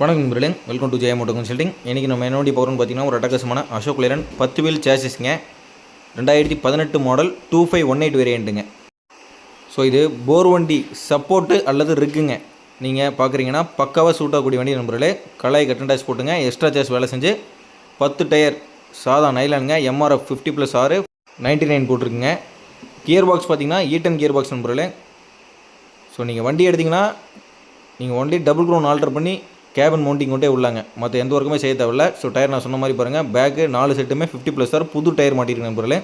வணக்கம் நண்பர்களே welcome to Jaya moto consulting இன்றைக்கி நம்ம என்ன வண்டி போகிறோம்னு பார்த்தீங்கன்னா ஒரு அட்டகசமான அசோக் லேரன் பத்து வீல் சேசஸ்ங்க ரெண்டாயிரத்தி பதினெட்டு model two five one eight வேரியண்ட்டுங்க so இது போர் வண்டி சப்போர்ட்டு அல்லது ரிக்குங்க நீங்கள் பார்க்குறீங்கன்னா பக்காவாக சூட்டாகக்கூடிய வண்டி நண்பர்களே கலாய் கட்டன் போட்டுங்க. எக்ஸ்ட்ரா சார்ஜ் வேலை செஞ்சு பத்து டயர் சாதா நைலானுங்க எம்ஆர்எஃப் ஃபிஃப்டி ப்ளஸ் ஆறு நைன்ட்டி நைன் போட்டிருக்குங்க. கியர் பாக்ஸ் பார்த்தீங்கன்னா ஈட்டன் கியர் பாக்ஸ் நண்பர்களே. ஸோ நீங்கள் வண்டி எடுத்திங்கன்னா நீங்கள் ஒன்லி டபுள் க்ரோன் ஆல்டர் பண்ணி கேபின் மவுண்டிங் கொண்டே உள்ளாங்க. மற்ற எந்த ஒர்க்குமே செய்ய தேவையில்ல. ஸோ டயர் நான் சொன்ன மாதிரி பாருங்கள் பேக்கு நாலு செட்டுமே ஃபிஃப்டி ப்ளஸ் சார் புது டயர் மாட்டிருக்கு நண்பர்களே.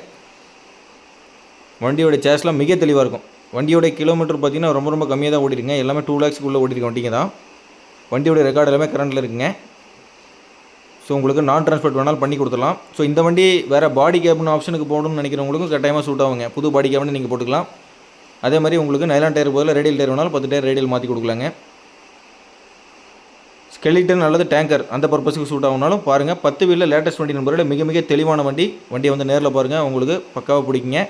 வண்டியோட சேஸ்லாம் மிக தெளிவாக இருக்கும். வண்டியோட கிலோமீட்டர் பார்த்தீங்கன்னா ரொம்ப ரொம்ப கம்மியாக தான் ஓடிருங்க எல்லாமே டூ லேக்ஸ்க்குள்ளே ஓடிருக்க வண்டிங்க தான். வண்டியோட ரெக்கார்டு எல்லாமே கரண்டில் இருக்குங்க. ஸோ உங்களுக்கு நான் ட்ரான்ஸ்போர்ட் வேணாலும் பண்ணி கொடுத்துடலாம். ஸோ இந்த வண்டி வேறு பாடி கேப்னு ஆப்ஷனுக்கு போகணும்னு நினைக்கிறவங்களுக்கும் கட்டாயமாக சூட் ஆகுங்க. புது பாடி கேப்னு நீங்கள் போட்டுக்கலாம். அதே மாதிரி உங்களுக்கு நைலான் டயர் போதில் ரேடியல் டயர் வேணாலும் பத்து டயர் ரேடியல் மாற்றி கொடுக்கலாங்க. ஸ்கெலிட்டன் அல்லது டேங்கர் அந்த பர்பஸுக்கு சூட் ஆகுனாலும் பாருங்கள் பத்து வீலில் லேட்டஸ்ட் வண்டி நம்பரில் மிக மிக தெளிவான வண்டி. வண்டியை வந்து நேரில் பாருங்கள் உங்களுக்கு பக்காவாக பிடிக்குங்க.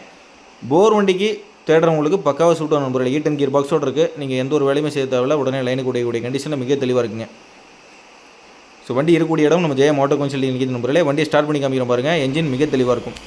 போர் வண்டிக்கு தேடுறவங்களுக்கு பக்காவாக சூட் ஆகும் நம்பரில் ஈட்டன் கியர் பாக்ஸோடு இருக்குது நீங்கள் எந்த ஒரு வேலையுமே செய்ய தேவையில்ல உடனே லைனுக்கு உடையக்கூடிய கண்டிஷனில் மிக தெளிவாக இருக்குங்க. ஸோ வண்டி இருக்கக்கூடிய இடம் நம்ம ஜெய மோட்டோ கன்சல்டிங் நிற்கிது நம்பரில் வண்டியை ஸ்டார்ட் பண்ணி காமிக்கிறோம் பாருங்கள் என்ஜின் மிக தெளிவாக இருக்கும்.